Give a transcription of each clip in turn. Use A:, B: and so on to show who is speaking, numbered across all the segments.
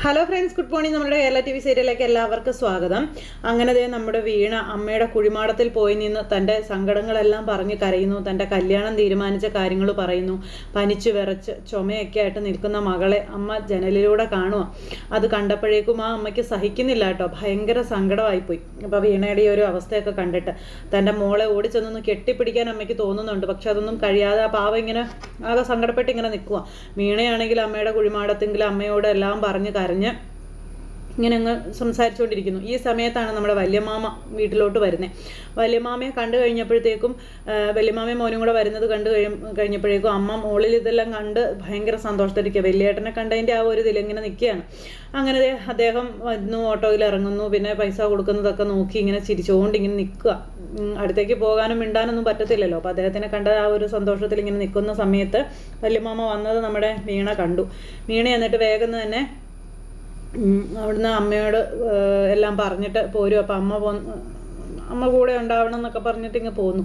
A: Hello friends good morning നമ്മുടെ Kerala T V സീരിയലിലേക്ക് എല്ലാവർക്കും സ്വാഗതം. അങ്ങനെ ദേ നമ്മുടെ വീണ അമ്മയുടെ കുഴിമാടത്തിൽ പോയി നിന്ന് തന്റെ സങ്കടങ്ങളെല്ലാം പറഞ്ഞ് കരയുന്നു. തന്റെ കല്യാണം തീരുമാനിച്ച കാര്യങ്ങൾ പറയുന്നു. പനിച്ചു വിറച്ച് ചുമയൊക്കെ ആയിട്ട് നിൽക്കുന്ന മകളെ അമ്മ ജനലിലൂടെ കാണുക അത് കണ്ടപ്പോഴേക്കും ആ അമ്മയ്ക്ക് സഹിക്കുന്നില്ല കേട്ടോ. ഭയങ്കര സങ്കടമായിപ്പോയി അപ്പോൾ വീണയുടെ ഈ ഒരു അവസ്ഥയൊക്കെ കണ്ടിട്ട് തന്റെ മോളെ ഓടിച്ചെന്നൊന്ന് കെട്ടിപ്പിടിക്കാൻ അമ്മയ്ക്ക് തോന്നുന്നുണ്ട്. പക്ഷെ അതൊന്നും കഴിയാതെ ആ പാവ ഇങ്ങനെ ആകെ സങ്കടപ്പെട്ട് ഇങ്ങനെ നിൽക്കുക വീണയാണെങ്കിൽ അമ്മയുടെ കുഴിമാടത്തെങ്കിൽ അമ്മയോട് എല്ലാം പറഞ്ഞ് കരഞ്ഞ് ഇങ്ങനെ അങ്ങ് സംസാരിച്ചുകൊണ്ടിരിക്കുന്നു ഈ സമയത്താണ് നമ്മുടെ വല്യമാമ വീട്ടിലോട്ട് വരുന്നത് വല്യമാമയെ കണ്ടു കഴിഞ്ഞപ്പോഴത്തേക്കും വല്യമാമയും മോനും കൂടെ വരുന്നത് കണ്ടു കഴി കഴിഞ്ഞപ്പോഴേക്കും അമ്മ മോളിൽ ഇതെല്ലാം കണ്ട് ഭയങ്കര സന്തോഷത്തിരിക്കുക വല്യേട്ടനെ കണ്ടതിന്റെ ആ ഒരു ഇതിലിങ്ങനെ നിൽക്കുകയാണ്. അങ്ങനെ അദ്ദേഹം വന്നു ഓട്ടോയിൽ ഇറങ്ങുന്നു പിന്നെ പൈസ കൊടുക്കുന്നതൊക്കെ നോക്കി ഇങ്ങനെ ചിരിച്ചുകൊണ്ട് ഇങ്ങനെ നിൽക്കുക അടുത്തേക്ക് പോകാനും മിണ്ടാനൊന്നും പറ്റത്തില്ലല്ലോ. അപ്പോൾ അദ്ദേഹത്തിനെ കണ്ട ആ ഒരു സന്തോഷത്തിൽ ഇങ്ങനെ നിൽക്കുന്ന സമയത്ത് വല്യമാമ വന്നത് നമ്മുടെ വീണ കണ്ടു. വീണ എന്നിട്ട് വേഗം തന്നെ അവിടുന്ന് അമ്മയോട് എല്ലാം പറഞ്ഞിട്ട് പോരും. അപ്പം അമ്മ പോ അമ്മ കൂടെ ഉണ്ടാവണം എന്നൊക്കെ പറഞ്ഞിട്ട് ഇങ്ങ് പോന്നു.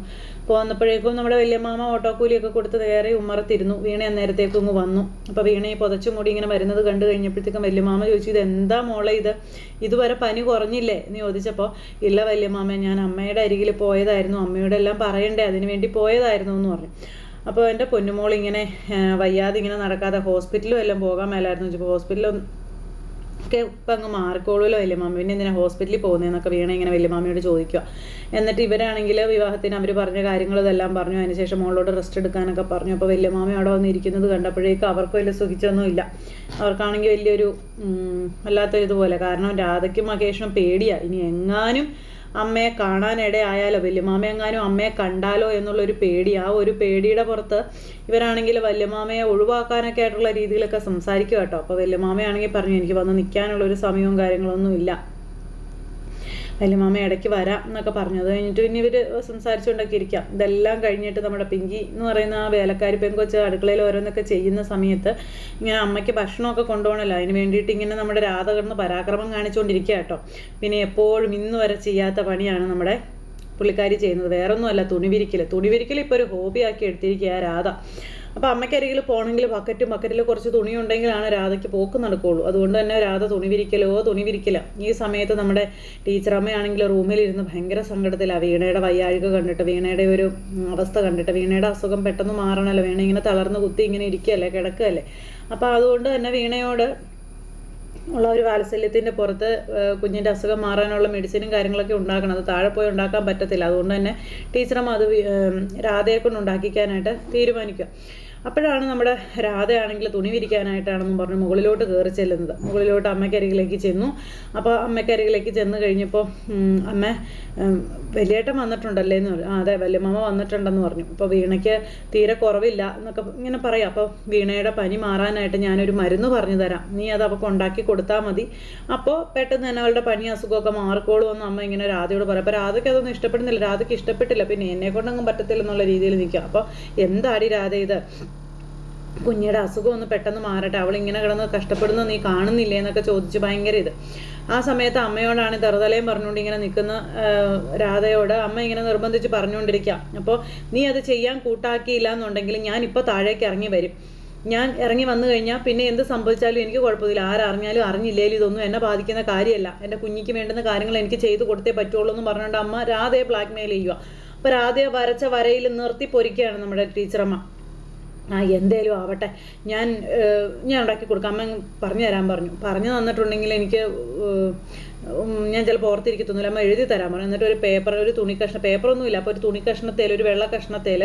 A: പോന്നപ്പോഴേക്കും നമ്മുടെ വല്യമ്മാമ ഓട്ടോക്കൂലിയൊക്കെ കൊടുത്ത് കയറി ഉമ്മറത്തിരുന്നു. വീണ അന്നേരത്തേക്കും ഇങ്ങ് വന്നു. അപ്പോൾ വീണ ഈ പുതച്ചു മൂടി ഇങ്ങനെ വരുന്നത് കണ്ടു കഴിഞ്ഞപ്പോഴത്തേക്കും വല്യമ്മാമ ചോദിച്ചു ഇത് എന്താ മോളെ ഇത്? ഇതുവരെ പനി കുറഞ്ഞില്ലേ? എന്ന് ചോദിച്ചപ്പോൾ ഇല്ല വല്യമ്മാമ ഞാൻ അമ്മയുടെ അരികിൽ പോയതായിരുന്നു. അമ്മയോട് എല്ലാം പറയണ്ടേ അതിന് വേണ്ടി പോയതായിരുന്നു എന്ന് പറഞ്ഞു. അപ്പോൾ എന്റെ പൊന്നുമോൾ ഇങ്ങനെ വയ്യാതെ ഇങ്ങനെ നടക്കാതെ ഹോസ്പിറ്റലും എല്ലാം പോകാൻ മേലായിരുന്നു. ചോദിച്ചപ്പോൾ ഹോസ്പിറ്റലും ഒക്കെ ഇപ്പം അങ്ങ് മാറിക്കോളൂല്ലോ വല്യമാമ പിന്നെ എന്തിനാ ഹോസ്പിറ്റലിൽ പോകുന്നതെന്നൊക്കെ വീണ ഇങ്ങനെ വല്യമാമയോട് ചോദിക്കുക. എന്നിട്ട് ഇവരാണെങ്കിൽ വിവാഹത്തിന് അവർ പറഞ്ഞ കാര്യങ്ങൾ ഇതെല്ലാം പറഞ്ഞു. അതിനുശേഷം മോളോട് റെസ്റ്റ് എടുക്കാനൊക്കെ പറഞ്ഞു. അപ്പോൾ വല്യമാമ അവിടെ വന്ന് ഇരിക്കുന്നത് കണ്ടപ്പോഴേക്കും അവർക്ക് വലിയ സുഖിച്ചൊന്നുമില്ല അവർക്കാണെങ്കിൽ വലിയൊരു വല്ലാത്തൊരിതുപോലെ. കാരണം രാധയ്ക്കും മകേഷിനും പേടിയാണ് ഇനി എങ്ങാനും അമ്മയെ കാണാനിടയായാലോ വല്യമാമയെങ്ങാനും അമ്മയെ കണ്ടാലോ എന്നുള്ളൊരു പേടി. ആ ഒരു പേടിയുടെ പുറത്ത് ഇവരാണെങ്കിൽ വല്യമാമയെ ഒഴിവാക്കാനൊക്കെ ആയിട്ടുള്ള രീതിയിലൊക്കെ സംസാരിക്കുക കേട്ടോ. അപ്പോൾ വല്യമാമയാണെങ്കിൽ പറഞ്ഞു എനിക്ക് വന്ന് നിൽക്കാനുള്ള ഒരു സമയവും കാര്യങ്ങളൊന്നും ഇല്ല. വല്യമാമ ഇടയ്ക്ക് വരാം എന്നൊക്കെ പറഞ്ഞത് കഴിഞ്ഞിട്ട് പിന്നെ ഇവർ സംസാരിച്ചുകൊണ്ടൊക്കെ ഇരിക്കാം. ഇതെല്ലാം കഴിഞ്ഞിട്ട് നമ്മുടെ പിങ്കി എന്ന് പറയുന്ന ആ വേലക്കാരി പെങ്കൊച്ച് അടുക്കളയിൽ ഓരോന്നൊക്കെ ചെയ്യുന്ന സമയത്ത് ഇങ്ങനെ അമ്മയ്ക്ക് ഭക്ഷണമൊക്കെ കൊണ്ടുപോകണമല്ലോ. അതിന് വേണ്ടിയിട്ട് ഇങ്ങനെ നമ്മുടെ രാധ കിടന്ന് പരാക്രമം കാണിച്ചുകൊണ്ടിരിക്കുക കേട്ടോ. പിന്നെ എപ്പോഴും ഇന്ന് വരെ ചെയ്യാത്ത പണിയാണ് നമ്മുടെ പുള്ളിക്കാരി ചെയ്യുന്നത്. വേറൊന്നുമല്ല തുണി വിരിക്കൽ തുണി ഇപ്പോൾ ഒരു ഹോബിയാക്കി എടുത്തിരിക്കുക രാധ. അപ്പോൾ അമ്മയ്ക്കരികിൽ പോകണമെങ്കിൽ ബക്കറ്റ് ബക്കറ്റിൽ കുറച്ച് തുണി ഉണ്ടെങ്കിലാണ് രാധയ്ക്ക് പോക്ക് നടക്കുകയുള്ളൂ അതുകൊണ്ട് തന്നെ രാധ തുണി വിരിക്കലോ തുണി വിരിക്കില്ല. ഈ സമയത്ത് നമ്മുടെ ടീച്ചർ അമ്മയാണെങ്കിൽ റൂമിലിരുന്ന് ഭയങ്കര സങ്കടത്തിലാണ് വീണയുടെ വയ്യാഴിക കണ്ടിട്ട് വീണയുടെ ഒരു അവസ്ഥ കണ്ടിട്ട് വീണയുടെ അസുഖം പെട്ടെന്ന് മാറണമല്ലോ വീണ ഇങ്ങനെ തളർന്ന് കുത്തി ഇങ്ങനെ ഇരിക്കുകയല്ലേ കിടക്കുകയല്ലേ അപ്പോൾ അതുകൊണ്ട് തന്നെ വീണയോട് ഉള്ള ഒരു വാത്സല്യത്തിന്റെ പുറത്ത് കുഞ്ഞിന്റെ അസുഖം മാറാനുള്ള മെഡിസിനും കാര്യങ്ങളൊക്കെ ഉണ്ടാക്കണം. അത് താഴെ പോയി ഉണ്ടാക്കാൻ പറ്റത്തില്ല. അതുകൊണ്ട് തന്നെ ടീച്ചറമ്മ അത് രാധയെ കൊണ്ട് ഉണ്ടാക്കിക്കാനായിട്ട് തീരുമാനിക്കുക. അപ്പോഴാണ് നമ്മുടെ രാധയാണെങ്കിൽ തുണി വിരിക്കാനായിട്ടാണെന്നും പറഞ്ഞ് മുകളിലോട്ട് കയറി ചെല്ലുന്നത്. മുകളിലോട്ട് അമ്മയ്ക്കരികിലേക്ക് ചെന്നു. അപ്പോൾ അമ്മയ്ക്കരികിലേക്ക് ചെന്ന് കഴിഞ്ഞപ്പോൾ അമ്മ വലിയേട്ടം വന്നിട്ടുണ്ടല്ലേ എന്ന് പറഞ്ഞു. അതെ വല്യമ്മ വന്നിട്ടുണ്ടെന്ന് പറഞ്ഞു. അപ്പോൾ വീണയ്ക്ക് തീരെ കുറവില്ല എന്നൊക്കെ ഇങ്ങനെ പറയാം. അപ്പോൾ വീണയുടെ പനി മാറാനായിട്ട് ഞാനൊരു മരുന്ന് പറഞ്ഞു തരാം. നീ അത് അവൾക്ക് ഉണ്ടാക്കി കൊടുത്താൽ മതി. അപ്പോൾ പെട്ടെന്ന് തന്നെ അവളുടെ പനി അസുഖമൊക്കെ മാറിക്കോളൂ എന്ന് അമ്മ ഇങ്ങനെ രാധയോട് പറയും. അപ്പോൾ രാധയ്ക്ക് അതൊന്നും ഇഷ്ടപ്പെടുന്നില്ല. രാധയ്ക്ക് ഇഷ്ടപ്പെട്ടില്ല. പിന്നെ എന്നെ കൊണ്ടൊന്നും പറ്റത്തില്ല എന്നുള്ള രീതിയിൽ നിൽക്കുക. അപ്പോൾ എന്താടി രാധ ഇത്? കുഞ്ഞിയുടെ അസുഖം ഒന്ന് പെട്ടെന്ന് മാറട്ടെ. അവൾ ഇങ്ങനെ കിടന്ന് കഷ്ടപ്പെടുന്നു നീ കാണുന്നില്ലേ എന്നൊക്കെ ചോദിച്ച് ഭയങ്കര ഇത്. ആ സമയത്ത് അമ്മയോടാണ് തെറുതലയും പറഞ്ഞുകൊണ്ട് ഇങ്ങനെ നിൽക്കുന്ന രാധയോട് അമ്മ ഇങ്ങനെ നിർബന്ധിച്ച് പറഞ്ഞുകൊണ്ടിരിക്കാം അപ്പോൾ നീ അത് ചെയ്യാൻ കൂട്ടാക്കിയില്ല എന്നുണ്ടെങ്കിൽ ഞാൻ ഇപ്പോൾ താഴേക്ക് ഇറങ്ങി വരും. ഞാൻ ഇറങ്ങി വന്നു കഴിഞ്ഞാൽ പിന്നെ എന്ത് സംഭവിച്ചാലും എനിക്ക് കുഴപ്പമില്ല ആരറിഞ്ഞാലും അറിഞ്ഞില്ലേലും ഇതൊന്നും എന്നെ ബാധിക്കുന്ന കാര്യമല്ല. എന്റെ കുഞ്ഞിക്ക് വേണ്ടുന്ന കാര്യങ്ങൾ എനിക്ക് ചെയ്തു കൊടുത്തേ പറ്റുള്ളൂ എന്ന് പറഞ്ഞുകൊണ്ട് അമ്മ രാധയെ ബ്ലാക്ക്മെയിൽ ചെയ്യുക. അപ്പോൾ രാധയെ വരച്ച വരയിൽ നിർത്തി പൊരിക്കുകയാണ് നമ്മുടെ ടീച്ചറമ്മ. ആ എന്തേലും ആവട്ടെ. ഞാൻ ഞാൻ ഉണ്ടാക്കി കൊടുക്കാം. അമ്മ പറഞ്ഞു തരാൻ പറഞ്ഞു. പറഞ്ഞു തന്നിട്ടുണ്ടെങ്കിൽ എനിക്ക് ഞാൻ ചിലപ്പോൾ ഓർത്തിരിക്കത്തൊന്നുമില്ല. അമ്മ എഴുതി തരാൻ പറഞ്ഞു. എന്നിട്ട് ഒരു പേപ്പർ ഒരു തുണി കഷ്ണം പേപ്പറൊന്നും ഇല്ല അപ്പോൾ ഒരു തുണി കഷ്ണത്തേൽ ഒരു വെള്ള കഷ്ണത്തേൽ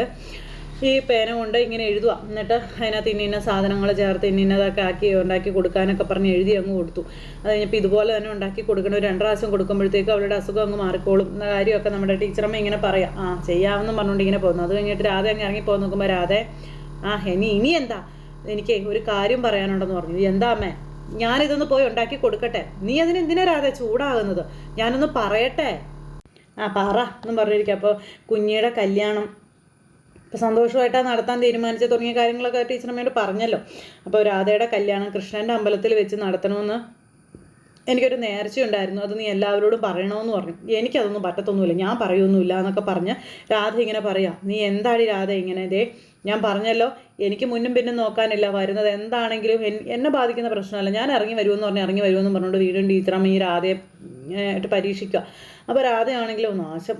A: ഈ പേന കൊണ്ട് ഇങ്ങനെ എഴുതുക എന്നിട്ട് അതിനകത്ത് ഇന്ന ഇന്ന സാധനങ്ങൾ ചേർത്ത് ഇന്ന ഇന്നതൊക്കെ ആക്കി ഉണ്ടാക്കി കൊടുക്കാനൊക്കെ പറഞ്ഞ് എഴുതി അങ്ങ് കൊടുത്തു. അത് കഴിഞ്ഞപ്പോൾ ഇതുപോലെ തന്നെ ഉണ്ടാക്കി കൊടുക്കണം. ഒരു രണ്ട് പ്രാവശ്യം കൊടുക്കുമ്പോഴത്തേക്ക് അവളുടെ അസുഖം അങ്ങ് മാറിക്കോളും എന്ന കാര്യമൊക്കെ നമ്മുടെ ടീച്ചറമ്മ ഇങ്ങനെ പറയാം. ആ ചെയ്യാമെന്നും പറഞ്ഞുകൊണ്ട് ഇങ്ങനെ പോകുന്നു. അത് കഴിഞ്ഞിട്ട് രാധ അങ്ങ് ഇറങ്ങി പോകുന്ന നോക്കുമ്പോൾ രാധേ ആ ഇനി ഇനി എന്താ? എനിക്ക് ഒരു കാര്യം പറയാനുണ്ടെന്ന് പറഞ്ഞു. എന്താ അമ്മേ? ഞാനിതൊന്ന് പോയി ഉണ്ടാക്കി കൊടുക്കട്ടെ. നീ അതിന് എന്തിനാ രാധ ചൂടാകുന്നത്? ഞാനൊന്ന് പറയട്ടെ. ആ പറ എന്നും പറഞ്ഞിരിക്കുക അപ്പോൾ കുഞ്ഞിയുടെ കല്യാണം ഇപ്പോൾ സന്തോഷമായിട്ടാണ് നടത്താൻ തീരുമാനിച്ച തുടങ്ങിയ കാര്യങ്ങളൊക്കെ ടീച്ചറമ്മയോട് പറഞ്ഞല്ലോ. അപ്പോൾ രാധയുടെ കല്യാണം കൃഷ്ണന്റെ അമ്പലത്തിൽ വെച്ച് നടത്തണമെന്ന് എനിക്കൊരു നേർച്ചയുണ്ടായിരുന്നു അത് നീ എല്ലാവരോടും പറയണമെന്ന് പറഞ്ഞു. എനിക്കതൊന്നും പറ്റത്തൊന്നുമില്ല. ഞാൻ പറയൊന്നുമില്ല എന്നൊക്കെ പറഞ്ഞ് രാധ ഇങ്ങനെ പറയാം. നീ എന്താടി രാധ ഇങ്ങനെ? ദേ ഞാൻ പറഞ്ഞല്ലോ എനിക്ക് മുന്നും പിന്നും നോക്കാനില്ല. വരുന്നത് എന്താണെങ്കിലും എന്നെ ബാധിക്കുന്ന പ്രശ്നമല്ല. ഞാൻ ഇറങ്ങി വരുമെന്ന് പറഞ്ഞ് ഇറങ്ങി വരുമെന്ന് പറഞ്ഞുകൊണ്ട് വീണ്ടും ടീച്ചറമ്മ ഈ രാധയെ ആയിട്ട് പരീക്ഷിക്കുക. അപ്പോൾ രാധയാണെങ്കിലും നാശം.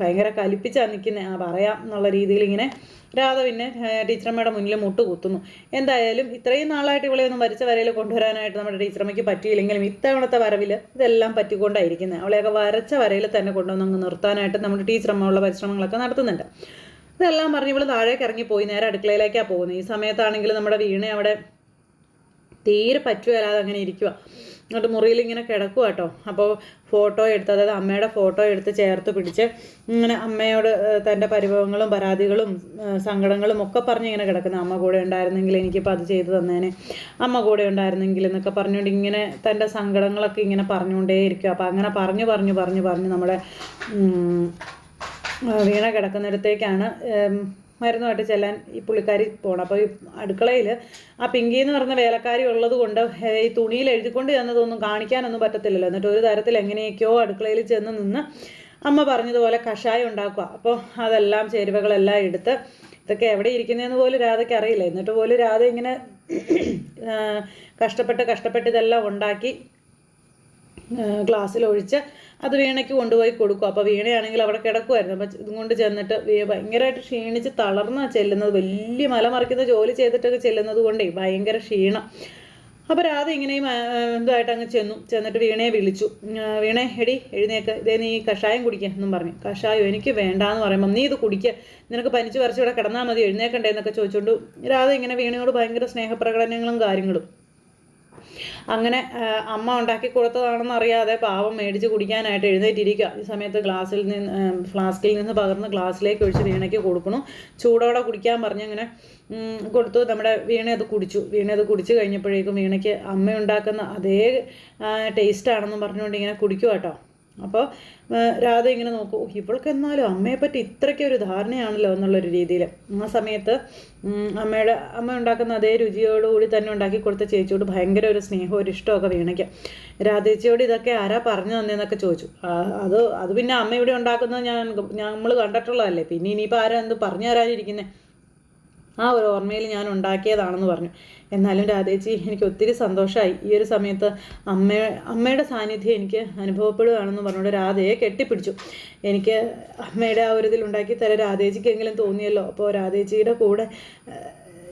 A: ഭയങ്കര കലിപ്പിച്ചാണ് നിൽക്കുന്നത് ആ പറയാം എന്നുള്ള രീതിയിൽ ഇങ്ങനെ രാധ പിന്നെ ടീച്ചറമ്മയുടെ മുന്നിൽ മുട്ട് കുത്തുന്നു. എന്തായാലും ഇത്രയും നാളായിട്ട് ഇവളെ ഒന്നും വരച്ച വരയിൽ കൊണ്ടുവരാനായിട്ട് നമ്മുടെ ടീച്ചറമ്മയ്ക്ക് പറ്റിയില്ലെങ്കിലും ഇത്തവണത്തെ വരവിൽ ഇതെല്ലാം പറ്റിക്കൊണ്ടായിരിക്കുന്നത് അവളെയൊക്കെ വരച്ച വരയിൽ തന്നെ കൊണ്ടുവന്ന് അങ്ങ് നിർത്താനായിട്ട് നമ്മുടെ ടീച്ചറമ്മ ഉള്ള പരിശ്രമങ്ങളൊക്കെ നടത്തുന്നുണ്ട്. ഇതെല്ലാം പറഞ്ഞ് ഇവൾ താഴേക്ക് ഇറങ്ങി പോയി. നേരെ അടുക്കളയിലേക്കാണ് പോകുന്നത് ഈ സമയത്താണെങ്കിൽ നമ്മുടെ വീണ അവിടെ തീരെ പറ്റുകയല്ലാതെ അങ്ങനെ ഇരിക്കുക എന്നിട്ട് മുറിയിൽ ഇങ്ങനെ കിടക്കുക കേട്ടോ. അപ്പോൾ ഫോട്ടോ എടുത്ത് അതായത് അമ്മയുടെ ഫോട്ടോ എടുത്ത് ചേർത്ത് പിടിച്ച് ഇങ്ങനെ അമ്മയോട് തന്റെ പരിഭവങ്ങളും പരാതികളും സങ്കടങ്ങളും ഒക്കെ പറഞ്ഞ് ഇങ്ങനെ കിടക്കുന്നത് അമ്മ കൂടെ ഉണ്ടായിരുന്നെങ്കിൽ എനിക്കിപ്പോൾ അത് ചെയ്തു തന്നേനെ. അമ്മ കൂടെ ഉണ്ടായിരുന്നെങ്കിൽ എന്നൊക്കെ പറഞ്ഞുകൊണ്ട് ഇങ്ങനെ തന്റെ സങ്കടങ്ങളൊക്കെ ഇങ്ങനെ പറഞ്ഞുകൊണ്ടേയിരിക്കും അപ്പോൾ അങ്ങനെ പറഞ്ഞു പറഞ്ഞു പറഞ്ഞു പറഞ്ഞ് നമ്മുടെ വീണ കിടക്കുന്നിടത്തേക്കാണ് മരുന്നുമായിട്ട് ചെല്ലാൻ ഈ പുള്ളിക്കാരി പോകണം അപ്പോൾ ഈ അടുക്കളയിൽ ആ പിങ്കി എന്ന് പറഞ്ഞ വേലക്കാരി ഉള്ളത് കൊണ്ട് ഈ തുണിയിൽ എഴുതിക്കൊണ്ട് ചെന്നതൊന്നും കാണിക്കാനൊന്നും പറ്റത്തില്ലല്ലോ. എന്നിട്ട് ഒരു തരത്തിൽ എങ്ങനെയൊക്കെയോ അടുക്കളയിൽ ചെന്ന് നിന്ന് അമ്മ പറഞ്ഞതുപോലെ കഷായം ഉണ്ടാക്കുക. അപ്പോൾ അതെല്ലാം ചേരുവകളെല്ലാം എടുത്ത് ഇതൊക്കെ എവിടെ ഇരിക്കുന്നതെന്ന് പോലും രാധയ്ക്ക് അറിയില്ല. എന്നിട്ട് പോലും രാധ ഇങ്ങനെ കഷ്ടപ്പെട്ട് കഷ്ടപ്പെട്ട് ഇതെല്ലാം ഉണ്ടാക്കി ഗ്ലാസ്സിൽ ഒഴിച്ച് അത് വീണയ്ക്ക് കൊണ്ടുപോയി കൊടുക്കും. അപ്പോൾ വീണയാണെങ്കിൽ അവിടെ കിടക്കുമായിരുന്നു അപ്പം ഇതും കൊണ്ട് ചെന്നിട്ട് ഭയങ്കരമായിട്ട് ക്ഷീണിച്ച് തളർന്നാണ് ചെല്ലുന്നത്. വലിയ മല മറിക്കുന്ന ജോലി ചെയ്തിട്ടൊക്കെ ചെല്ലുന്നത് കൊണ്ടേ ഭയങ്കര ക്ഷീണം. അപ്പോൾ രാധ ഇങ്ങനെയും എന്തുമായിട്ട് അങ്ങ് ചെന്നു. ചെന്നിട്ട് വീണയെ വിളിച്ചു. വീണേ എടി എഴുന്നേക്ക്. ഇതേ നീ കഷായം കുടിക്കുക എന്നും പറഞ്ഞു. കഷായം എനിക്ക് വേണ്ടാന്ന് പറയുമ്പോൾ നീ ഇത് കുടിക്കുക നിനക്ക് പനിച്ച് പറിച്ച് ഇവിടെ കിടന്നാൽ മതി. എഴുന്നേക്കണ്ടേ എന്നൊക്കെ ചോദിച്ചുകൊണ്ട് രാധ ഇങ്ങനെ വീണയോട് ഭയങ്കര സ്നേഹപ്രകടനങ്ങളും കാര്യങ്ങളും അങ്ങനെ അമ്മ ഉണ്ടാക്കി കൊടുത്തതാണെന്ന് അറിയാതെ പാവം മേടിച്ച് കുടിക്കാനായിട്ട് എഴുന്നേറ്റിരിക്കുക. ഈ സമയത്ത് ഗ്ലാസ്സിൽ നിന്ന് ഫ്ലാസ്കിൽ നിന്ന് പകർന്ന് ഗ്ലാസ്സിലേക്ക് ഒഴിച്ച് വീണയ്ക്ക് കൊടുക്കണം ചൂടോടെ കുടിക്കാൻ പറഞ്ഞ് അങ്ങനെ കൊടുത്തു. നമ്മുടെ വീണ അത് കുടിച്ചു. വീണ അത് കുടിച്ചു കഴിഞ്ഞപ്പോഴേക്കും വീണയ്ക്ക് അമ്മ ഉണ്ടാക്കുന്ന അതേ ടേസ്റ്റ് ആണെന്ന് പറഞ്ഞുകൊണ്ട് ഇങ്ങനെ കുടിക്കുക കേട്ടോ അപ്പോൾ രാധ ഇങ്ങനെ നോക്കൂ "ഓ, ഇവൾക്ക് എന്നാലും അമ്മയെ പറ്റി ഒരു ധാരണയാണല്ലോ എന്നുള്ളൊരു രീതിയിൽ ആ സമയത്ത് അമ്മയുടെ അമ്മ ഉണ്ടാക്കുന്ന അതേ രുചിയോടുകൂടി തന്നെ ഉണ്ടാക്കി കൊടുത്ത ചേച്ചിയോട് ഭയങ്കര ഒരു സ്നേഹവും ഒരു ഇഷ്ടമൊക്കെ വീണയ്ക്കാം. രാധേച്ചിയോട് ഇതൊക്കെ ആരാ പറഞ്ഞു തന്നെന്നൊക്കെ ചോദിച്ചു. അത് അത് പിന്നെ അമ്മ ഇവിടെ ഉണ്ടാക്കുന്നത് ഞാൻ നമ്മൾ കണ്ടിട്ടുള്ളതല്ലേ. പിന്നെ ഇനിയിപ്പോൾ ആരാ എന്ത് പറഞ്ഞു തരാനിരിക്കുന്നത് ആ ഒരു ഓർമ്മയിൽ ഞാൻ ഉണ്ടാക്കിയതാണെന്ന് പറഞ്ഞു. എന്നാലും രാധേച്ചി എനിക്ക് ഒത്തിരി സന്തോഷമായി ഈ ഒരു സമയത്ത് അമ്മ അമ്മയുടെ സാന്നിധ്യം എനിക്ക് അനുഭവപ്പെടുകയാണെന്ന് പറഞ്ഞുകൊണ്ട് രാധയെ കെട്ടിപ്പിടിച്ചു. എനിക്ക് അമ്മയുടെ ആ ഒരു ഇതിൽ ഉണ്ടാക്കി തരാൻ രാധേച്ചിക്കെങ്കിലും തോന്നിയല്ലോ. അപ്പോൾ രാധേച്ചിയുടെ കൂടെ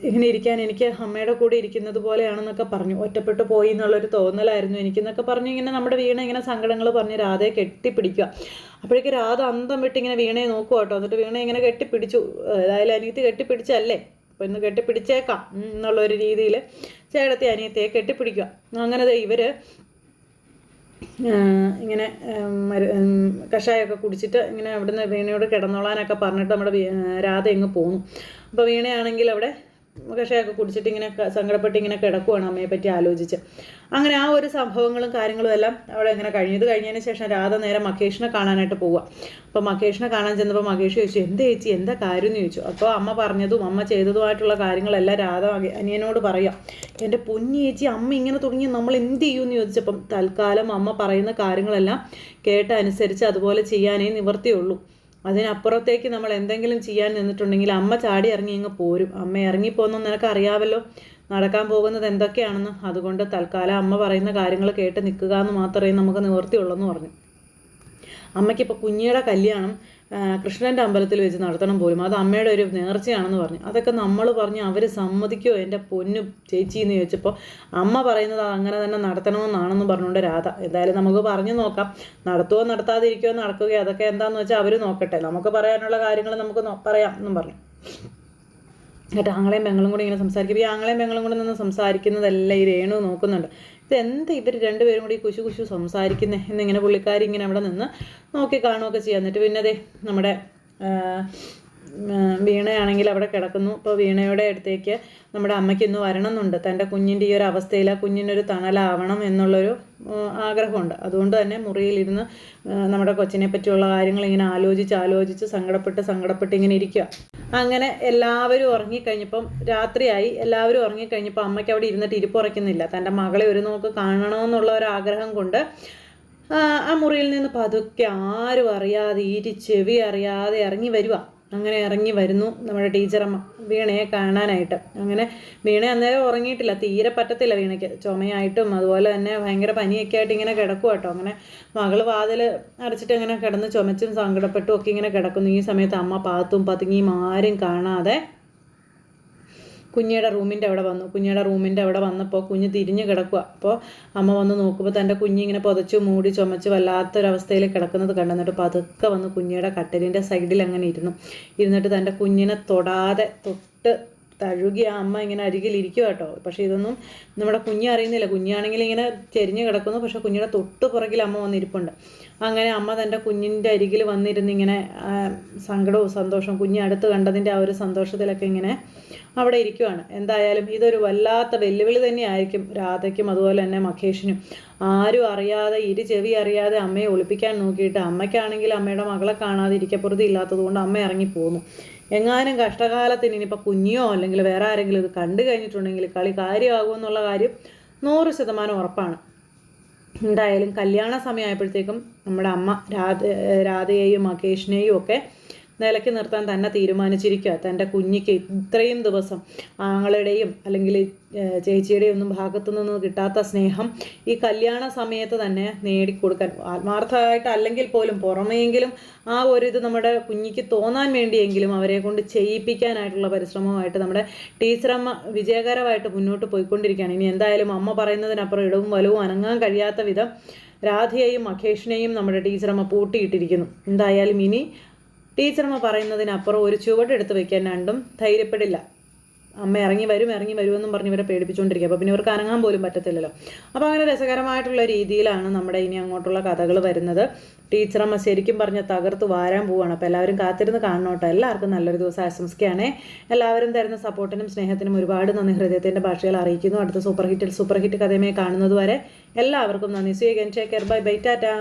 A: ഇങ്ങനെ ഇരിക്കാൻ എനിക്ക് അമ്മയുടെ കൂടെ ഇരിക്കുന്നത് പോലെയാണെന്നൊക്കെ പറഞ്ഞു. ഒറ്റപ്പെട്ടു പോയി എന്നുള്ളൊരു തോന്നലായിരുന്നു എനിക്കെന്നൊക്കെ പറഞ്ഞു ഇങ്ങനെ നമ്മുടെ വീണ ഇങ്ങനെ സങ്കടങ്ങൾ പറഞ്ഞ് രാധയെ കെട്ടിപ്പിടിക്കുക. അപ്പോഴേക്ക് രാധ അന്തം വിട്ട് ഇങ്ങനെ വീണയെ നോക്കുക കേട്ടോ. എന്നിട്ട് വീണ ഇങ്ങനെ കെട്ടിപ്പിടിച്ചു. ഏതായാലും അനിയത്തി കെട്ടിപ്പിടിച്ചല്ലേ? അപ്പോൾ ഇന്ന് കെട്ടിപ്പിടിച്ചേക്കാം. എന്നുള്ളൊരു രീതിയിൽ ചേട്ടത്തി അനിയത്തിയെ കെട്ടിപ്പിടിക്കുക. അങ്ങനെ ദേ ഇവർ ഇങ്ങനെ കഷായമൊക്കെ കുടിച്ചിട്ട് ഇങ്ങനെ അവിടുന്ന് വീണയോട് കിടന്നോളാനൊക്കെ പറഞ്ഞിട്ട് നമ്മുടെ രാധ ഇങ്ങ് പോന്നു. അപ്പോൾ വീണയാണെങ്കിൽ അവിടെ കഷായമൊക്കെ കുടിച്ചിട്ട് ഇങ്ങനെ സങ്കടപ്പെട്ട് ഇങ്ങനെ കിടക്കുവാണ് അമ്മയെ പറ്റി ആലോചിച്ച്. അങ്ങനെ ആ ഒരു സംഭവങ്ങളും കാര്യങ്ങളും എല്ലാം അവിടെ ഇങ്ങനെ കഴിഞ്ഞു. ഇത് കഴിഞ്ഞതിന് ശേഷം രാധ നേരെ മഹേഷിനെ കാണാനായിട്ട് പോവുക അപ്പോൾ മഹേഷിനെ കാണാൻ ചെന്നപ്പോൾ മഹേഷ് ചോദിച്ചു എന്ത് ചേച്ചി? എന്താ കാര്യം? എന്ന് ചോദിച്ചു. അപ്പോൾ അമ്മ പറഞ്ഞതും അമ്മ ചെയ്തതുമായിട്ടുള്ള കാര്യങ്ങളെല്ലാം രാധ അനിയനോട് പറയാം. എന്റെ പൊന്നി ചേച്ചി അമ്മ ഇങ്ങനെ തുടങ്ങി നമ്മൾ എന്ത് ചെയ്യുമെന്ന് ചോദിച്ചപ്പം തൽക്കാലം അമ്മ പറയുന്ന കാര്യങ്ങളെല്ലാം കേട്ട അനുസരിച്ച് അതുപോലെ ചെയ്യാനേ നിവർത്തിയുള്ളൂ. അതിനപ്പുറത്തേക്ക് നമ്മൾ എന്തെങ്കിലും ചെയ്യാൻ നിന്നിട്ടുണ്ടെങ്കിൽ അമ്മ ചാടി ഇറങ്ങി ഇങ്ങ് പോരും. അമ്മ ഇറങ്ങിപ്പോകുന്ന നിനക്ക് അറിയാമല്ലോ നടക്കാൻ പോകുന്നത് എന്തൊക്കെയാണെന്ന്. അതുകൊണ്ട് തൽക്കാലം അമ്മ പറയുന്ന കാര്യങ്ങൾ കേട്ട് നിൽക്കുക എന്ന് മാത്രമേ നമുക്ക് നിവർത്തിയുള്ളൂ എന്ന് പറഞ്ഞു. അമ്മയ്ക്കിപ്പോൾ കുഞ്ഞിയുടെ കല്യാണം കൃഷ്ണന്റെ അമ്പലത്തിൽ വെച്ച് നടത്തണം പോലും. അത് അമ്മയുടെ ഒരു നേർച്ചയാണെന്ന് പറഞ്ഞു. അതൊക്കെ നമ്മൾ പറഞ്ഞ് അവർ സമ്മതിക്കുമോ എന്റെ പൊന്നു ചേച്ചി എന്ന് ചോദിച്ചപ്പോൾ അമ്മ പറയുന്നത് അങ്ങനെ തന്നെ നടത്തണമെന്നാണെന്ന് പറഞ്ഞുകൊണ്ട് രാധ. എന്തായാലും നമുക്ക് പറഞ്ഞു നോക്കാം. നടത്തുമോ നടത്താതിരിക്കുമോ നടക്കുകയോ അതൊക്കെ എന്താന്ന് വെച്ചാൽ അവർ നോക്കട്ടെ. നമുക്ക് പറയാനുള്ള കാര്യങ്ങൾ നമുക്ക് പറയാം എന്നും പറഞ്ഞു. എന്നിട്ട് ആങ്ങളെയും പെങ്ങളും കൂടി ഇങ്ങനെ സംസാരിക്കും. ഈ ആങ്ങളെയും പെങ്ങളും കൂടി നിന്ന് സംസാരിക്കുന്നതെല്ലാം ഈ രേണു നോക്കുന്നുണ്ട്. ഇതെന്താ ഇവർ രണ്ടുപേരും കൂടി കുശു കുശു സംസാരിക്കുന്നത് എന്നിങ്ങനെ പുള്ളിക്കാരി ഇങ്ങനെ അവിടെ നിന്ന് നോക്കി കാണുകയൊക്കെ ചെയ്യാം. എന്നിട്ട് പിന്നെ അതെ നമ്മുടെ വീണയാണെങ്കിൽ അവിടെ കിടക്കുന്നു. ഇപ്പോൾ വീണയുടെ അടുത്തേക്ക് നമ്മുടെ അമ്മയ്ക്ക് ഇന്ന് വരണം എന്നുണ്ട് തന്റെ കുഞ്ഞിന്റെ ഈ ഒരു അവസ്ഥയിൽ ആ കുഞ്ഞിനൊരു തണലാവണം എന്നുള്ളൊരു ആഗ്രഹമുണ്ട്. അതുകൊണ്ട് തന്നെ മുറിയിലിരുന്ന് നമ്മുടെ കൊച്ചിനെ പറ്റിയുള്ള കാര്യങ്ങൾ ഇങ്ങനെ ആലോചിച്ച് ആലോചിച്ച് സങ്കടപ്പെട്ട് സങ്കടപ്പെട്ട് ഇങ്ങനെ ഇരിക്കുക അങ്ങനെ എല്ലാവരും ഉറങ്ങിക്കഴിഞ്ഞപ്പം രാത്രിയായി. എല്ലാവരും ഉറങ്ങിക്കഴിഞ്ഞപ്പോൾ അമ്മയ്ക്ക് അവിടെ ഇരുന്നിട്ട് ഇരിപ്പുറയ്ക്കുന്നില്ല തന്റെ മകളെ ഒരു നോക്ക് കാണണമെന്നുള്ള ഒരു ആഗ്രഹം കൊണ്ട് ആ, മുറിയിൽ നിന്ന് പതുക്കെ ആരും അറിയാതെ ഇരി ചെവി അറിയാതെ ഇറങ്ങി വരുവാണ് അങ്ങനെ ഇറങ്ങി വരുന്നു നമ്മുടെ ടീച്ചറമ്മ. വീണയെ കാണാനായിട്ട്. അങ്ങനെ വീണ അന്നേരം ഉറങ്ങിയിട്ടില്ല. തീരെ പറ്റത്തില്ല വീണയ്ക്ക്. ചുമയായിട്ടും അതുപോലെ തന്നെ ഭയങ്കര പനിയൊക്കെ ആയിട്ട് ഇങ്ങനെ കിടക്കും കേട്ടോ. അങ്ങനെ മകൾ വാതിൽ അടച്ചിട്ട് അങ്ങനെ കിടന്ന് ചുമച്ചും സങ്കടപ്പെട്ടും ഒക്കെ ഇങ്ങനെ കിടക്കുന്നു. ഈ സമയത്ത് അമ്മ പാത്തും പതുങ്ങിയും ആരും കാണാതെ കുഞ്ഞിയുടെ റൂമിന്റെ അവിടെ വന്നു. കുഞ്ഞിയുടെ റൂമിന്റെ അവിടെ വന്നപ്പോൾ കുഞ്ഞ് തിരിഞ്ഞ് കിടക്കുക അപ്പോൾ അമ്മ വന്ന് നോക്കുമ്പോൾ തന്റെ കുഞ്ഞിങ്ങനെ പുതച്ചു മൂടി ചുമച്ച് വല്ലാത്തൊരവസ്ഥയിൽ കിടക്കുന്നത് കണ്ടു. എന്നിട്ട് പതുക്കെ വന്ന് കുഞ്ഞിയുടെ കട്ടലിന്റെ സൈഡിൽ അങ്ങനെ ഇരുന്നു. ഇരുന്നിട്ട് തന്റെ കുഞ്ഞിനെ തൊടാതെ തൊട്ട് തഴുകി ആ അമ്മ ഇങ്ങനെ അരികിലിരിക്കുക കേട്ടോ. പക്ഷേ ഇതൊന്നും നമ്മുടെ കുഞ്ഞ് അറിയുന്നില്ല. കുഞ്ഞാണെങ്കിൽ ഇങ്ങനെ ചെരിഞ്ഞ് കിടക്കുന്നു. പക്ഷേ കുഞ്ഞിയുടെ തൊട്ട് പുറകിൽ അമ്മ വന്നിരിപ്പുണ്ട് അങ്ങനെ അമ്മ തന്റെ കുഞ്ഞിന്റെ അരികിൽ വന്നിരുന്ന് ഇങ്ങനെ സങ്കടവും സന്തോഷവും കുഞ്ഞ് അടുത്ത് കണ്ടതിന്റെ ആ ഒരു സന്തോഷത്തിലൊക്കെ ഇങ്ങനെ അവിടെ ഇരിക്കുവാണ്. എന്തായാലും ഇതൊരു വല്ലാത്ത വെല്ലുവിളി തന്നെയായിരിക്കും രാധയ്ക്കും അതുപോലെ തന്നെ മഖേഷിനും ആരും അറിയാതെ ഇരു ചെവി അറിയാതെ അമ്മയെ ഒളിപ്പിക്കാൻ നോക്കിയിട്ട് അമ്മയ്ക്കാണെങ്കിൽ അമ്മയുടെ മകളെ കാണാതെ ഇരിക്കപ്പുറത്ത് ഇല്ലാത്തത് കൊണ്ട് അമ്മ ഇറങ്ങി പോന്നു. എങ്ങാനും കഷ്ടകാലത്തിന് ഇനിയിപ്പോൾ കുഞ്ഞോ അല്ലെങ്കിൽ വേറെ ആരെങ്കിലും ഇത് കണ്ടു കഴിഞ്ഞിട്ടുണ്ടെങ്കിൽ കളി കാര്യമാകുമെന്നുള്ള കാര്യം നൂറ് ശതമാനം ഉറപ്പാണ്. എന്തായാലും കല്യാണ സമയമായപ്പോഴത്തേക്കും നമ്മുടെ അമ്മ രാധ രാധയെയും മകേഷിനെയും ഒക്കെ നിലയ്ക്ക് നിർത്താൻ തന്നെ തീരുമാനിച്ചിരിക്കുക. തന്റെ കുഞ്ഞിക്ക് ഇത്രയും ദിവസം ആങ്ങളുടെയും അല്ലെങ്കിൽ ചേച്ചിയുടെയും ഒന്നും ഭാഗത്തു നിന്ന് കിട്ടാത്ത സ്നേഹം ഈ കല്യാണ സമയത്ത് തന്നെ നേടിക്കൊടുക്കാൻ ആത്മാർത്ഥമായിട്ട് അല്ലെങ്കിൽ പോലും പുറമെയെങ്കിലും ആ ഒരു ഇത് നമ്മുടെ കുഞ്ഞിക്ക് തോന്നാൻ വേണ്ടിയെങ്കിലും അവരെ കൊണ്ട് ചെയ്യിപ്പിക്കാനായിട്ടുള്ള പരിശ്രമമായിട്ട് നമ്മുടെ ടീച്ചറമ്മ വിജയകരമായിട്ട് മുന്നോട്ട് പോയിക്കൊണ്ടിരിക്കുകയാണ്. ഇനി എന്തായാലും അമ്മ പറയുന്നതിനപ്പുറം ഇടവും വലവും അനങ്ങാൻ കഴിയാത്ത വിധം രാധയെയും മഖേഷിനെയും നമ്മുടെ ടീച്ചറമ്മ പൂട്ടിയിട്ടിരിക്കുന്നു. എന്തായാലും ഇനി ടീച്ചർമ്മ പറയുന്നതിനപ്പുറം ഒരു ചുവടെടുത്ത് വെക്കാൻ രണ്ടും ധൈര്യപ്പെടില്ല. അമ്മ ഇറങ്ങി വരും ഇറങ്ങി വരുമെന്നും പറഞ്ഞ് ഇവരെ പേടിപ്പിച്ചുകൊണ്ടിരിക്കുക. അപ്പോൾ പിന്നെ ഇവർക്ക് അനങ്ങാൻ പോലും പറ്റത്തില്ലല്ലോ. അപ്പോൾ അങ്ങനെ രസകരമായിട്ടുള്ള രീതിയിലാണ് നമ്മുടെ ഇനി അങ്ങോട്ടുള്ള കഥകൾ വരുന്നത്. ടീച്ചറമ്മ ശരിക്കും പറഞ്ഞ തകർത്ത് വാരാൻ പോവുകയാണ്. അപ്പോൾ എല്ലാവരും കാത്തിരുന്ന് കാണണോട്ടോ. എല്ലാവർക്കും നല്ലൊരു ദിവസം ആശംസിക്കുകയാണേ. എല്ലാവരും തരുന്ന സപ്പോർട്ടിനും സ്നേഹത്തിനും ഒരുപാട് നന്ദി. ഹൃദയത്തിന്റെ ഭാഷകൾ അറിയിക്കുന്നു. അടുത്ത സൂപ്പർ ഹിറ്റിൽ സൂപ്പർ ഹിറ്റ് കഥയുമായി കാണുന്നത് വരെ എല്ലാവർക്കും നന്ദി. സ്വീകരിക്കാൻ കെയർ ബൈ ബൈ ടാറ്റാ